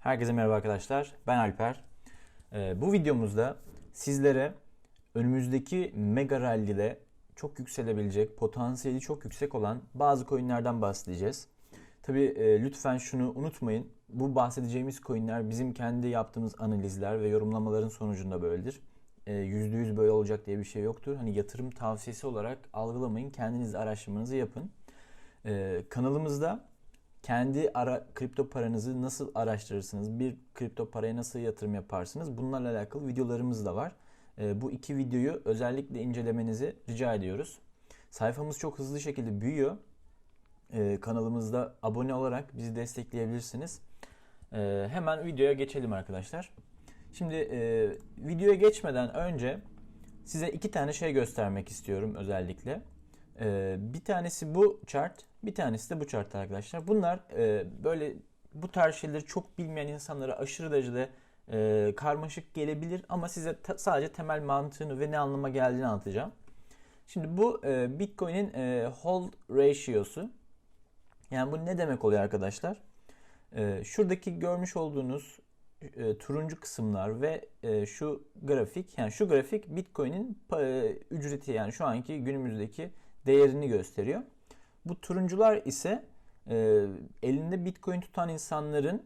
Herkese merhaba arkadaşlar. Ben Alper. Ee, bu videomuzda sizlere önümüzdeki Mega Rally'de çok yükselebilecek, potansiyeli çok yüksek olan bazı coinlerden bahsedeceğiz. Tabi e, lütfen şunu unutmayın. Bu bahsedeceğimiz coinler bizim kendi yaptığımız analizler ve yorumlamaların sonucunda böyledir. E, %100 böyle olacak diye bir şey yoktur. Hani yatırım tavsiyesi olarak algılamayın. Kendiniz araştırmanızı yapın. E, kanalımızda kendi ara kripto paranızı nasıl araştırırsınız, bir kripto paraya nasıl yatırım yaparsınız bunlarla alakalı videolarımız da var. E, bu iki videoyu özellikle incelemenizi rica ediyoruz. Sayfamız çok hızlı şekilde büyüyor. E, kanalımızda abone olarak bizi destekleyebilirsiniz. E, hemen videoya geçelim arkadaşlar. Şimdi e, videoya geçmeden önce size iki tane şey göstermek istiyorum özellikle. E, bir tanesi bu chart, bir tanesi de bu chart arkadaşlar. Bunlar e, böyle bu tarz şeyleri çok bilmeyen insanlara aşırı derecede e, karmaşık gelebilir ama size sadece temel mantığını ve ne anlama geldiğini anlatacağım. Şimdi bu e, Bitcoin'in e, hold ratio'su. Yani bu ne demek oluyor arkadaşlar? E, şuradaki görmüş olduğunuz e, turuncu kısımlar ve e, şu grafik yani şu grafik Bitcoin'in e, ücreti yani şu anki günümüzdeki değerini gösteriyor. Bu turuncular ise e, elinde Bitcoin tutan insanların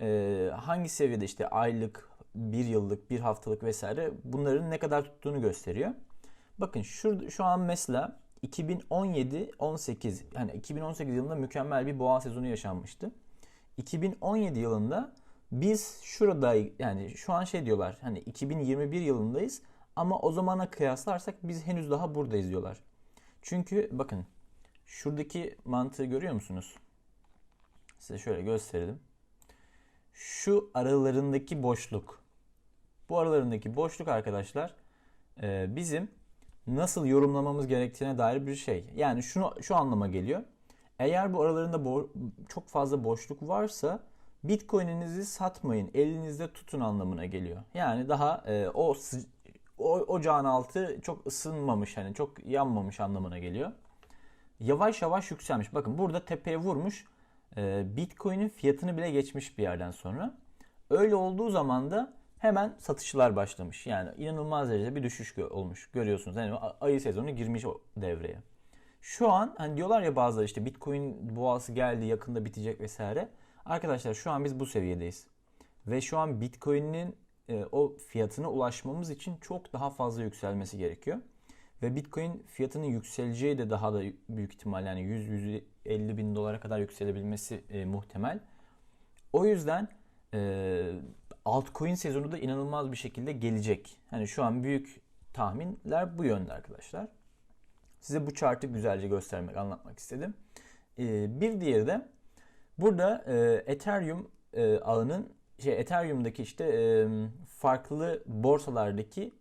e, hangi seviyede işte aylık, bir yıllık, bir haftalık vesaire bunların ne kadar tuttuğunu gösteriyor. Bakın şu, şu an mesela 2017-18 yani 2018 yılında mükemmel bir boğa sezonu yaşanmıştı. 2017 yılında biz şurada yani şu an şey diyorlar hani 2021 yılındayız ama o zamana kıyaslarsak biz henüz daha buradayız diyorlar. Çünkü bakın şuradaki mantığı görüyor musunuz? Size şöyle gösterelim. Şu aralarındaki boşluk. Bu aralarındaki boşluk arkadaşlar e, bizim nasıl yorumlamamız gerektiğine dair bir şey. Yani şunu şu anlama geliyor. Eğer bu aralarında bo- çok fazla boşluk varsa Bitcoin'inizi satmayın, elinizde tutun anlamına geliyor. Yani daha e, o o ocağın altı çok ısınmamış hani çok yanmamış anlamına geliyor. Yavaş yavaş yükselmiş. Bakın burada tepeye vurmuş. E, Bitcoin'in fiyatını bile geçmiş bir yerden sonra. Öyle olduğu zaman da hemen satışlar başlamış. Yani inanılmaz derecede bir düşüş olmuş. Görüyorsunuz. Yani ayı sezonu girmiş o devreye. Şu an hani diyorlar ya bazıları işte Bitcoin boğası geldi yakında bitecek vesaire. Arkadaşlar şu an biz bu seviyedeyiz. Ve şu an Bitcoin'in e, o fiyatına ulaşmamız için çok daha fazla yükselmesi gerekiyor. Ve Bitcoin fiyatının yükseleceği de daha da büyük ihtimal yani 100-150 bin dolara kadar yükselebilmesi e, muhtemel. O yüzden e, altcoin sezonu da inanılmaz bir şekilde gelecek. Hani şu an büyük tahminler bu yönde arkadaşlar. Size bu chartı güzelce göstermek, anlatmak istedim. E, bir diğeri de burada e, Ethereum e, ağının şey Ethereum'daki işte e, farklı borsalardaki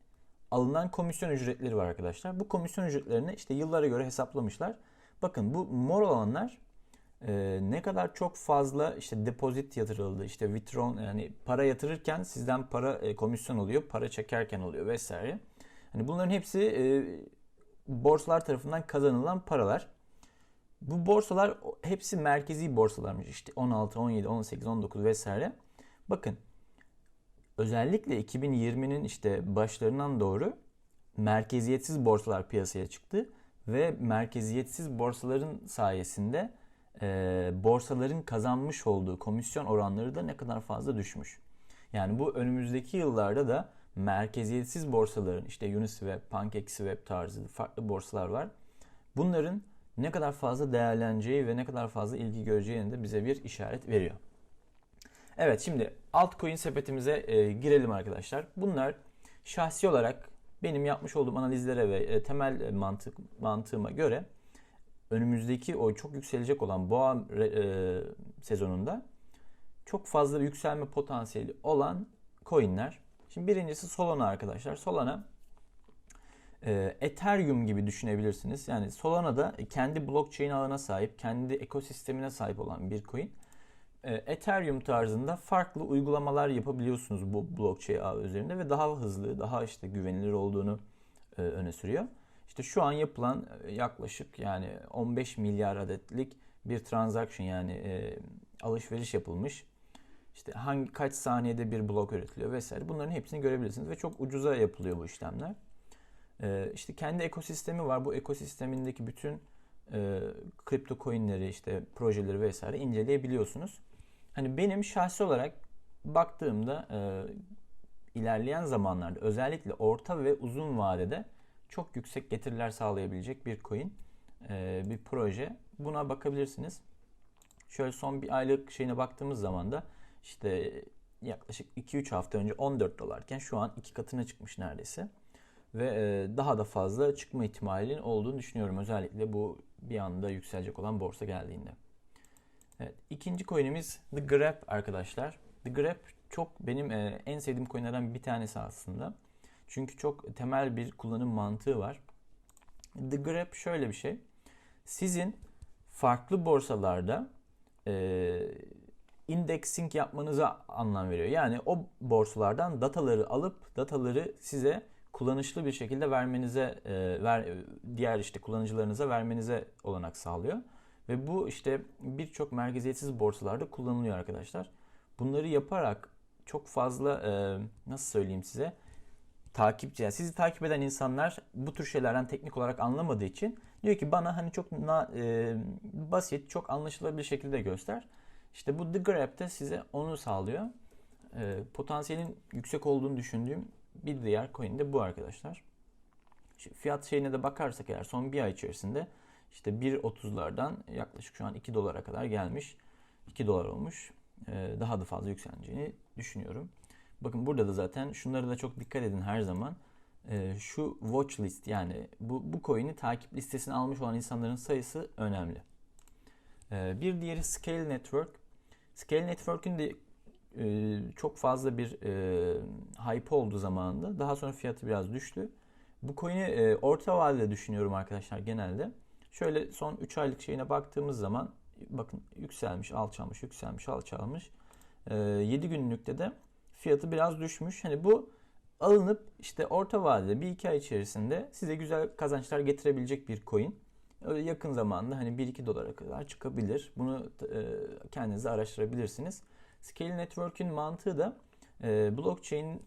alınan komisyon ücretleri var arkadaşlar. Bu komisyon ücretlerini işte yıllara göre hesaplamışlar. Bakın bu mor olanlar e, ne kadar çok fazla işte depozit yatırıldı, işte withdrawn yani para yatırırken sizden para e, komisyon oluyor, para çekerken oluyor vesaire. Hani bunların hepsi e, borsalar tarafından kazanılan paralar. Bu borsalar hepsi merkezi borsalarmış işte 16, 17, 18, 19 vesaire. Bakın özellikle 2020'nin işte başlarından doğru merkeziyetsiz borsalar piyasaya çıktı ve merkeziyetsiz borsaların sayesinde e, borsaların kazanmış olduğu komisyon oranları da ne kadar fazla düşmüş. Yani bu önümüzdeki yıllarda da merkeziyetsiz borsaların işte Uniswap, PancakeSwap tarzı farklı borsalar var. Bunların ne kadar fazla değerleneceği ve ne kadar fazla ilgi göreceğini de bize bir işaret veriyor. Evet şimdi altcoin sepetimize e, girelim arkadaşlar. Bunlar şahsi olarak benim yapmış olduğum analizlere ve e, temel mantık mantığıma göre önümüzdeki o çok yükselecek olan boğa e, sezonunda çok fazla yükselme potansiyeli olan coinler. Şimdi birincisi Solana arkadaşlar. Solana e, Ethereum gibi düşünebilirsiniz. Yani Solana da kendi blockchain ağına sahip, kendi ekosistemine sahip olan bir coin. E, Ethereum tarzında farklı uygulamalar yapabiliyorsunuz bu blockchain ağı üzerinde ve daha hızlı, daha işte güvenilir olduğunu e, öne sürüyor. İşte şu an yapılan e, yaklaşık yani 15 milyar adetlik bir transaction yani e, alışveriş yapılmış. işte hangi kaç saniyede bir blok üretiliyor vesaire bunların hepsini görebilirsiniz ve çok ucuza yapılıyor bu işlemler. Ee, işte kendi ekosistemi var. Bu ekosistemindeki bütün e, kripto coinleri işte projeleri vesaire inceleyebiliyorsunuz. Hani benim şahsi olarak baktığımda e, ilerleyen zamanlarda özellikle orta ve uzun vadede çok yüksek getiriler sağlayabilecek bir coin, e, bir proje. Buna bakabilirsiniz. Şöyle son bir aylık şeyine baktığımız zaman da işte yaklaşık 2-3 hafta önce 14 dolarken şu an iki katına çıkmış neredeyse. Ve e, daha da fazla çıkma ihtimalinin olduğunu düşünüyorum. Özellikle bu bir anda yükselecek olan borsa geldiğinde. Evet, ikinci coin'imiz The Grab arkadaşlar. The Grab çok benim e, en sevdiğim coin'lerden bir tanesi aslında. Çünkü çok temel bir kullanım mantığı var. The Grab şöyle bir şey. Sizin farklı borsalarda e, indexing yapmanıza anlam veriyor. Yani o borsalardan dataları alıp dataları size kullanışlı bir şekilde vermenize e, ver diğer işte kullanıcılarınıza vermenize olanak sağlıyor. Ve bu işte birçok merkeziyetsiz borsalarda kullanılıyor arkadaşlar. Bunları yaparak çok fazla nasıl söyleyeyim size takipçi yani sizi takip eden insanlar bu tür şeylerden teknik olarak anlamadığı için diyor ki bana hani çok na, e, basit, çok anlaşılabilir şekilde göster. İşte bu The Grab de size onu sağlıyor. E, potansiyelin yüksek olduğunu düşündüğüm bir diğer coin de bu arkadaşlar. Şimdi fiyat şeyine de bakarsak eğer son bir ay içerisinde işte 1.30'lardan yaklaşık şu an 2 dolara kadar gelmiş. 2 dolar olmuş. Ee, daha da fazla yükseleceğini düşünüyorum. Bakın burada da zaten şunları da çok dikkat edin her zaman. Ee, şu watch list yani bu, bu coin'i takip listesine almış olan insanların sayısı önemli. Ee, bir diğeri Scale Network. Scale Network'ün de e, çok fazla bir e, hype oldu zamanında. Daha sonra fiyatı biraz düştü. Bu coin'i e, orta vadede düşünüyorum arkadaşlar genelde. Şöyle son 3 aylık şeyine baktığımız zaman bakın yükselmiş, alçalmış, yükselmiş, alçalmış. E, 7 günlükte de fiyatı biraz düşmüş. Hani bu alınıp işte orta vadede bir iki ay içerisinde size güzel kazançlar getirebilecek bir coin. Öyle yakın zamanda hani 1-2 dolara kadar çıkabilir. Bunu e, kendinize araştırabilirsiniz. Scale Network'ün mantığı da e, blockchain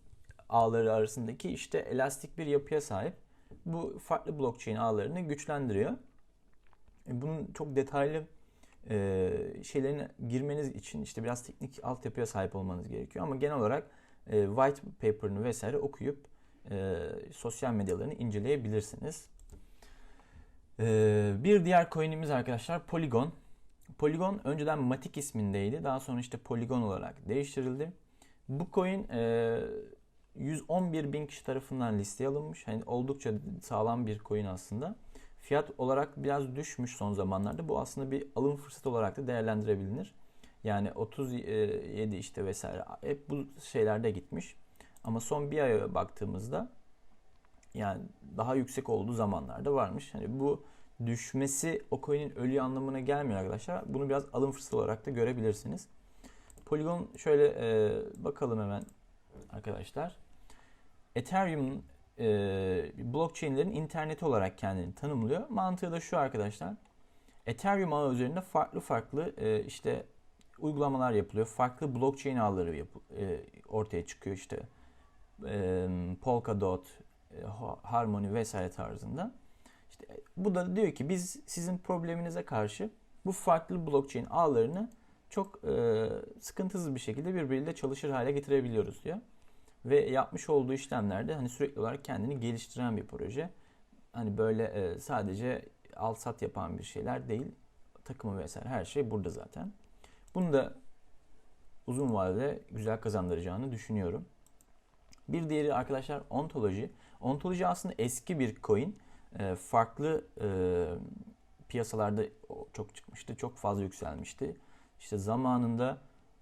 ağları arasındaki işte elastik bir yapıya sahip. Bu farklı blockchain ağlarını güçlendiriyor. E, bunun çok detaylı e, şeylerine girmeniz için işte biraz teknik altyapıya sahip olmanız gerekiyor. Ama genel olarak e, white paper'ını vesaire okuyup e, sosyal medyalarını inceleyebilirsiniz. E, bir diğer coin'imiz arkadaşlar Polygon. Polygon önceden Matic ismindeydi. Daha sonra işte Polygon olarak değiştirildi. Bu coin e, 111 bin kişi tarafından listeye alınmış. Yani oldukça sağlam bir coin aslında. Fiyat olarak biraz düşmüş son zamanlarda. Bu aslında bir alım fırsatı olarak da değerlendirebilir. Yani 37 işte vesaire hep bu şeylerde gitmiş. Ama son bir aya baktığımızda yani daha yüksek olduğu zamanlarda varmış. Hani bu düşmesi o coin'in ölü anlamına gelmiyor arkadaşlar. Bunu biraz alım fırsatı olarak da görebilirsiniz. Polygon şöyle e, bakalım hemen arkadaşlar. Ethereum e, blockchain'lerin interneti olarak kendini tanımlıyor. Mantığı da şu arkadaşlar. Ethereum ağı üzerinde farklı farklı e, işte uygulamalar yapılıyor. Farklı blockchain ağları yap, e, ortaya çıkıyor işte. E, Polkadot, e, Harmony vesaire tarzında. İşte bu da diyor ki biz sizin probleminize karşı bu farklı blockchain ağlarını çok e, sıkıntısız bir şekilde birbiriyle çalışır hale getirebiliyoruz diyor. Ve yapmış olduğu işlemlerde hani sürekli olarak kendini geliştiren bir proje. Hani böyle e, sadece al sat yapan bir şeyler değil. Takımı vesaire her şey burada zaten. Bunu da uzun vadede güzel kazandıracağını düşünüyorum. Bir diğeri arkadaşlar ontoloji. Ontoloji aslında eski bir coin. E, farklı e, piyasalarda çok çıkmıştı. Çok fazla yükselmişti. İşte zamanında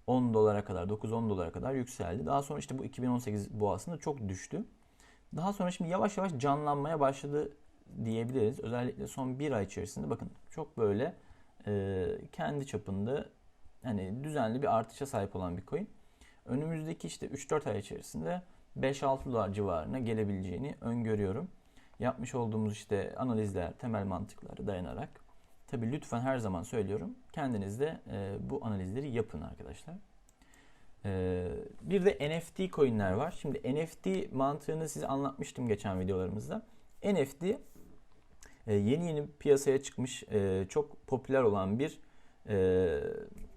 10 dolara kadar, 9-10 dolara kadar yükseldi. Daha sonra işte bu 2018 boğasında çok düştü. Daha sonra şimdi yavaş yavaş canlanmaya başladı diyebiliriz. Özellikle son bir ay içerisinde bakın çok böyle e, kendi çapında hani düzenli bir artışa sahip olan bir coin. Önümüzdeki işte 3-4 ay içerisinde 5-6 dolar civarına gelebileceğini öngörüyorum. Yapmış olduğumuz işte analizler, temel mantıklara dayanarak. Tabi lütfen her zaman söylüyorum. Kendiniz de e, bu analizleri yapın arkadaşlar. Ee, bir de NFT coinler var. Şimdi NFT mantığını size anlatmıştım geçen videolarımızda. NFT e, yeni yeni piyasaya çıkmış e, çok popüler olan bir e,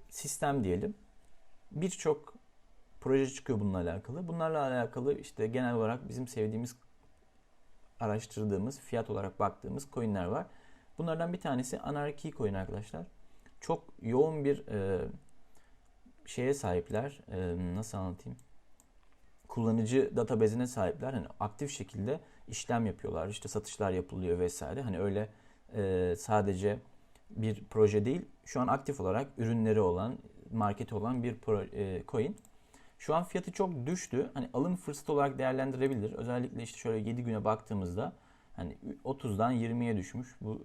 sistem diyelim. Birçok proje çıkıyor bununla alakalı. Bunlarla alakalı işte genel olarak bizim sevdiğimiz araştırdığımız, fiyat olarak baktığımız coinler var. Bunlardan bir tanesi Anarchy coin arkadaşlar. Çok yoğun bir e, şeye sahipler. E, nasıl anlatayım? Kullanıcı databazine sahipler. Hani aktif şekilde işlem yapıyorlar. İşte satışlar yapılıyor vesaire. Hani öyle e, sadece bir proje değil. Şu an aktif olarak ürünleri olan, marketi olan bir pro, e, coin. Şu an fiyatı çok düştü. Hani alım fırsatı olarak değerlendirebilir. Özellikle işte şöyle 7 güne baktığımızda hani 30'dan 20'ye düşmüş. Bu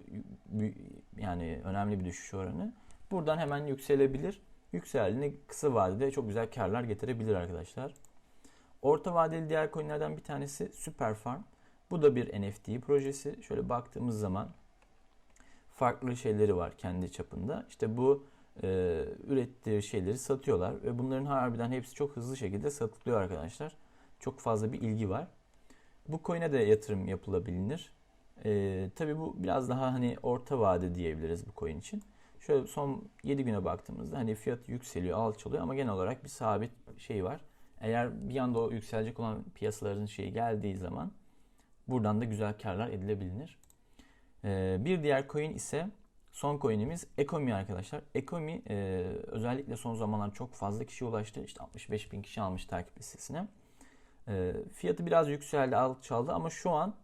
yani önemli bir düşüş oranı. Buradan hemen yükselebilir. Yükseldiğinde kısa vadede çok güzel karlar getirebilir arkadaşlar. Orta vadeli diğer coinlerden bir tanesi Superfarm. Bu da bir NFT projesi. Şöyle baktığımız zaman farklı şeyleri var kendi çapında. İşte bu e, ürettiği şeyleri satıyorlar ve bunların harbiden hepsi çok hızlı şekilde satılıyor arkadaşlar. Çok fazla bir ilgi var. Bu coin'e de yatırım yapılabilir. E, tabii bu biraz daha hani orta vade diyebiliriz bu coin için. Şöyle son 7 güne baktığımızda hani fiyat yükseliyor, alçalıyor ama genel olarak bir sabit şey var. Eğer bir anda o yükselecek olan piyasaların şeyi geldiği zaman buradan da güzel karlar edilebilir. Ee, bir diğer coin ise son coin'imiz Ekomi arkadaşlar. Ekomi e, özellikle son zamanlar çok fazla kişi ulaştı. İşte 65 bin kişi almış takip listesine. E, fiyatı biraz yükseldi, alçaldı ama şu an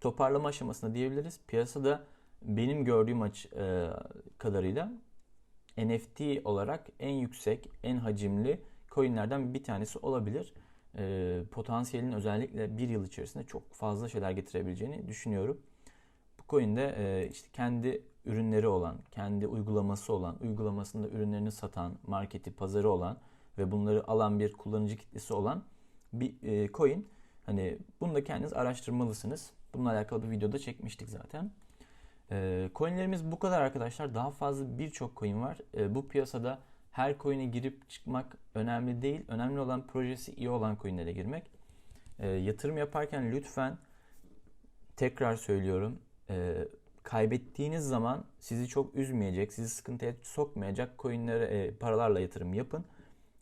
toparlama aşamasında diyebiliriz. Piyasada benim gördüğüm aç e, kadarıyla NFT olarak en yüksek, en hacimli coinlerden bir tanesi olabilir. E, potansiyelin özellikle bir yıl içerisinde çok fazla şeyler getirebileceğini düşünüyorum. Bu coin'de e, işte kendi ürünleri olan, kendi uygulaması olan, uygulamasında ürünlerini satan, marketi, pazarı olan ve bunları alan bir kullanıcı kitlesi olan bir e, coin. Hani bunu da kendiniz araştırmalısınız. Bununla alakalı bir videoda çekmiştik zaten. E, coinlerimiz bu kadar arkadaşlar. Daha fazla birçok coin var. E, bu piyasada her coin'e girip çıkmak önemli değil. Önemli olan projesi iyi olan coin'lere girmek. E, yatırım yaparken lütfen tekrar söylüyorum. E, kaybettiğiniz zaman sizi çok üzmeyecek, sizi sıkıntıya sokmayacak coinlere, e, paralarla yatırım yapın.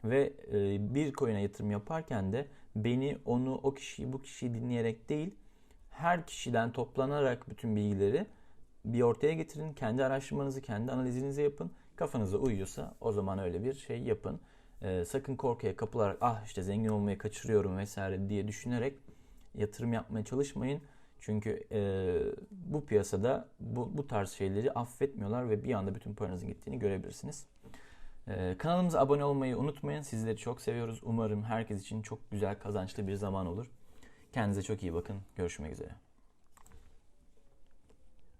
Ve e, bir coin'e yatırım yaparken de beni, onu, o kişiyi, bu kişiyi dinleyerek değil, her kişiden toplanarak bütün bilgileri bir ortaya getirin. Kendi araştırmanızı, kendi analizinizi yapın. Kafanıza uyuyorsa o zaman öyle bir şey yapın. Ee, sakın korkuya kapılarak ah işte zengin olmayı kaçırıyorum vesaire diye düşünerek yatırım yapmaya çalışmayın. Çünkü e, bu piyasada bu, bu tarz şeyleri affetmiyorlar ve bir anda bütün paranızın gittiğini görebilirsiniz. E, kanalımıza abone olmayı unutmayın. Sizleri çok seviyoruz. Umarım herkes için çok güzel kazançlı bir zaman olur. Kendinize çok iyi bakın. Görüşmek üzere.